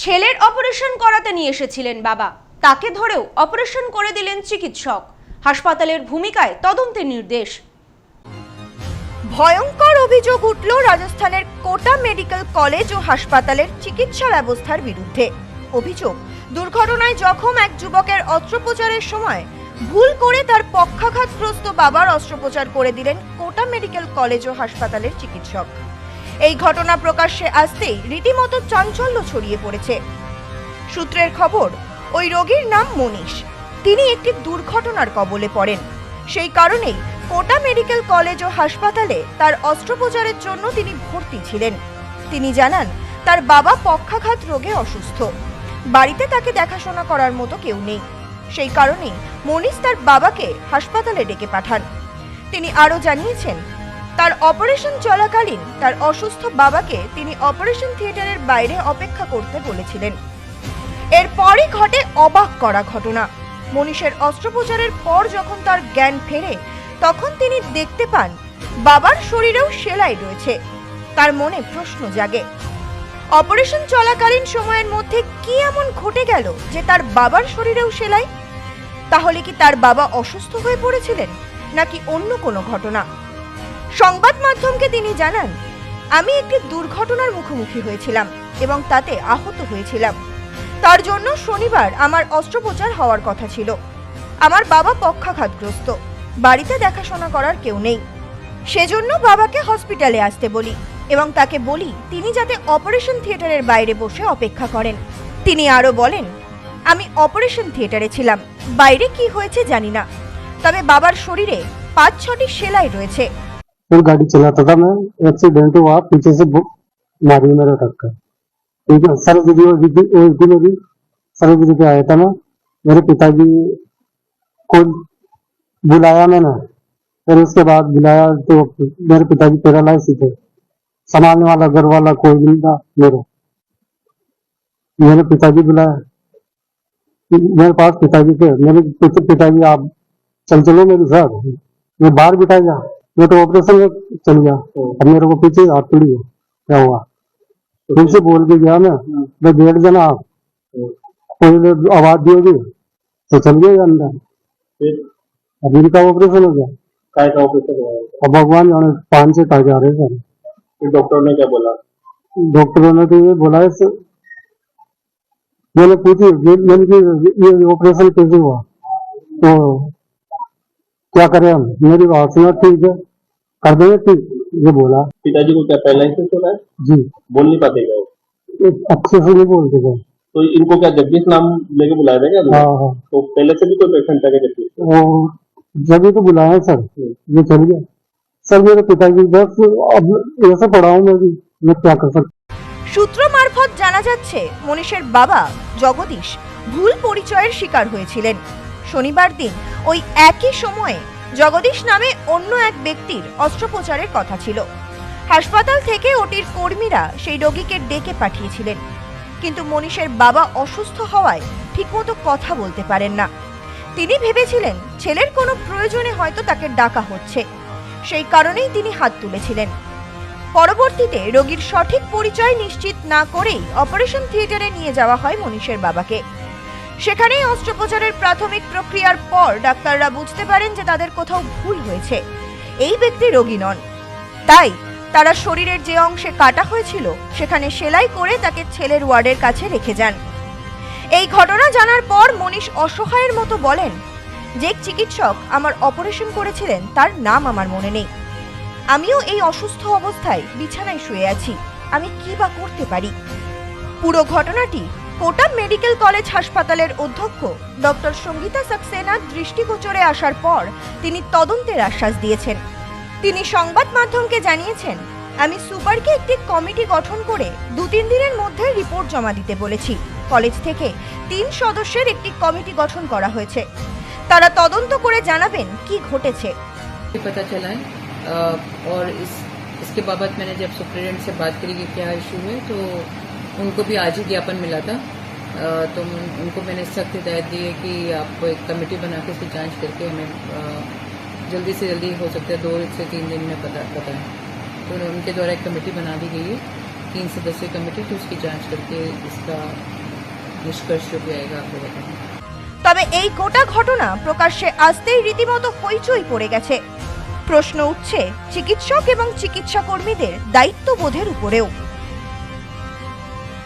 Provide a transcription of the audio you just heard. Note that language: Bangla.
ছেলের অপারেশন করাতে নিয়ে এসেছিলেন বাবা। তাকে ধরেও অপারেশন করে দিলেন চিকিৎসক। হাসপাতালের ভূমিকায় তদন্তের নির্দেশ। ভয়ঙ্কর অভিযোগ উঠল রাজস্থানের কোটা মেডিকেল কলেজ ও হাসপাতালের চিকিৎসা ব্যবস্থার বিরুদ্ধে। অভিযোগ, দুর্ঘটনায় জখম এক যুবকের অস্ত্রোপচারের সময় ভুল করে তার পক্ষাঘাতগ্রস্ত বাবার অস্ত্রোপচার করে দিলেন কোটা মেডিকেল কলেজ ও হাসপাতালের চিকিৎসক। এই ঘটনা প্রকাশ্যে আসতেই রীতিমতো চাঞ্চল্য ছড়িয়ে পড়েছে। সূত্রের খবর, ওই রোগীর নাম মনীষ। তিনি একটি দুর্ঘটনার কবলে পড়েন। সেই কারণেই কোটা মেডিকেল কলেজ ও হাসপাতালে তার অস্ত্রোপচারের জন্য তিনি ভর্তি ছিলেন। তিনি জানান, তার বাবা পক্ষাঘাত রোগে অসুস্থ। বাড়িতে তাকে দেখাশোনা করার মতো কেউ নেই। সেই কারণেই মনীষ তার বাবাকে হাসপাতালে ডেকে পাঠান। তিনি আরও জানিয়েছেন তার অপারেশন চলাকালীন তার অসুস্থ বাবাকে তিনি অপারেশন থিয়েটারের বাইরে অপেক্ষা করতে বলেছিলেন। এরপরই ঘটে অবাক করা ঘটনা। মনীষের অস্ত্রোপচারের পর যখন তার জ্ঞান ফেরে, তখন তিনি দেখতে পান, বাবার শরীরেও সেলাই রয়েছে। তার মনে প্রশ্ন জাগে, অপারেশন চলাকালীন সময়ের মধ্যে কি এমন ঘটে গেল যে তার বাবার শরীরেও সেলাই? তাহলে কি তার বাবা অসুস্থ হয়ে পড়েছিলেন, নাকি অন্য কোনো ঘটনা? সংবাদ মাধ্যমকে তিনি জানান, আমি একটি দুর্ঘটনার মুখোমুখি হয়েছিলাম এবং তাতে আহত হয়েছিলাম। তার জন্য শনিবার আমার অস্ত্রোপচার হওয়ার কথা ছিল। আমার বাবা পক্ষাঘাতগ্রস্ত। বাড়িতে দেখাশোনা করার কেউ নেই। সেজন্য বাবাকে হসপিটালে আসতে বলি এবং তাকে বলি, তিনি যাতে অপারেশন থিয়েটারের বাইরে বসে অপেক্ষা করেন। তিনি আরও বলেন, আমি অপারেশন থিয়েটারে ছিলাম, বাইরে কি হয়েছে জানি না। তবে বাবার শরীরে পাঁচ ছটি সেলাই রয়েছে। फिर गाड़ी चलाता था मैं एक्सीडेंट हुआ, पीछे से मारी मेरा टक्कर ठीक है सर्जरी हुई थी हुई थी मेरी सर्जरी पे आया था मैं मेरे पिताजी को बुलाया मैंने। फिर उसके बाद बुलाया तो मेरे पिताजी पैरालाइज ही थे। संभालने वाला, घर वाला कोई नहीं था मेरे। मेरे पिताजी बुलाया। मेरे पास पिताजी थे। मेरे पिताजी, आप चल चलो मेरे साथ। मैं बाहर बिठा गया मैं तो ऑपरेशन में चल गया अब मेरे को पीछे हाथ पड़ी है क्या हुआ? फिर से बोल के गया मैं मैं बैठ जाना आप। कोई आवाज़ दी होगी तो चल गया अंदर। अब इनका ऑपरेशन हो गया। का ऑपरेशन अब भगवान जाने पाँच से कहा जा रहे सर। डॉक्टर ने क्या बोला? डॉक्टरों ने तो ये बोला है मैंने पूछी मैंने ये ऑपरेशन कैसे हुआ? तो क्या करें हम मेरी बात सुना ठीक है कर देंगे ठीक ये बोला पिताजी को क्या पैरालाइसिस हो रहा है जी बोल नहीं पाते क्या वो? ये अच्छे से नहीं बोलते थे तो इनको क्या जगदीश नाम लेके बुलाया था क्या हाँ हाँ तो पहले से भी कोई पेशेंट था क्या जगदीश और जब ही तो बुलाया सर ये चल गया सर मेरे पिताजी बस अब ऐसे पड़ा हूँ मैं भी मैं क्या कर सकता সূত্র মারফত জানা যাচ্ছে মনীষের বাবা জগদীশ ভুল পরিচয়ের শিকার হয়েছিলেন শনিবার দিন ওই একই সময়ে জগদীশ নামে অন্য এক ব্যক্তির অস্ত্রোপচারের কথা ছিল। হাসপাতাল থেকে ওটির কর্মীরা সেই রোগীকে ডেকে পাঠিয়েছিলেন। কিন্তু মনীষের বাবা অসুস্থ হওয়ায় ঠিকমতো কথা বলতে পারেন না। তিনি ভেবেছিলেন ছেলের কোনো প্রয়োজনে হয়তো তাকে ডাকা হচ্ছে। সেই কারণেই তিনি হাত তুলেছিলেন। পরবর্তীতে রোগীর সঠিক পরিচয় নিশ্চিত না করেই অপারেশন থিয়েটারে নিয়ে যাওয়া হয় মনীষের বাবাকে। সেখানেই অস্ত্রোপচারের প্রাথমিক প্রক্রিয়ার পর ডাক্তাররা বুঝতে পারেন যে তাদের কোথাও ভুল হয়েছে। এই ব্যক্তি রোগী নন। তাই তারা শরীরের যে অংশে কাটা হয়েছিল, সেখানে সেলাই করে তাকে ছেলের ওয়ার্ডের কাছে রেখে যান। এই ঘটনা জানার পর মনীষ অসহায়ের মতো বলেন, যে চিকিৎসক আমার অপারেশন করেছিলেন, তার নাম আমার মনে নেই। আমিও এই অসুস্থ অবস্থায় বিছানায় শুয়ে আছি। আমি কি বা করতে পারি? পুরো ঘটনাটি কোটা মেডিকেল কলেজ হাসপাতালের অধ্যক্ষ ডক্টর সঙ্গীতা সাক্সেনার দৃষ্টিগোচরে আসার পর তিনি তদন্তের আশ্বাস দিয়েছেন তিনি সংবাদ মাধ্যমকে জানিয়েছেন আমি সুপারকে একটি কমিটি গঠন করে দু তিন দিনের মধ্যে রিপোর্ট জমা দিতে বলেছি কলেজ থেকে তিন সদস্যের একটি কমিটি গঠন করা হয়েছে তারা তদন্ত করে জানাবেন কি ঘটেছে भी पता चला है अ, और इस इसके बाबत मैंने जब सुप्रिटेंडेंट से बात करी कि क्या इशू है तो उनको भी आज ही ज्ञापन मिला था अ, तो उन- उनको मैंने सख्त हिदायत दी है कि आप एक कमेटी बना के इसकी जांच करके हमें अ, जल्दी से जल्दी हो सकता है दो से तीन दिन में पता बताएं तो उनके द्वारा एक कमेटी बना दी गई है तीन सदस्यीय कमेटी थी उसकी जांच करके इसका निष्कर्ष जो भी आएगा आपको बताएंगे তবে এই গোটা ঘটনা প্রকাশ্যে আসতেই রীতিমতো হইচই পড়ে গেছে প্রশ্ন উঠছে চিকিৎসক এবং চিকিৎসা কর্মীদের দায়িত্ববোধের উপরেও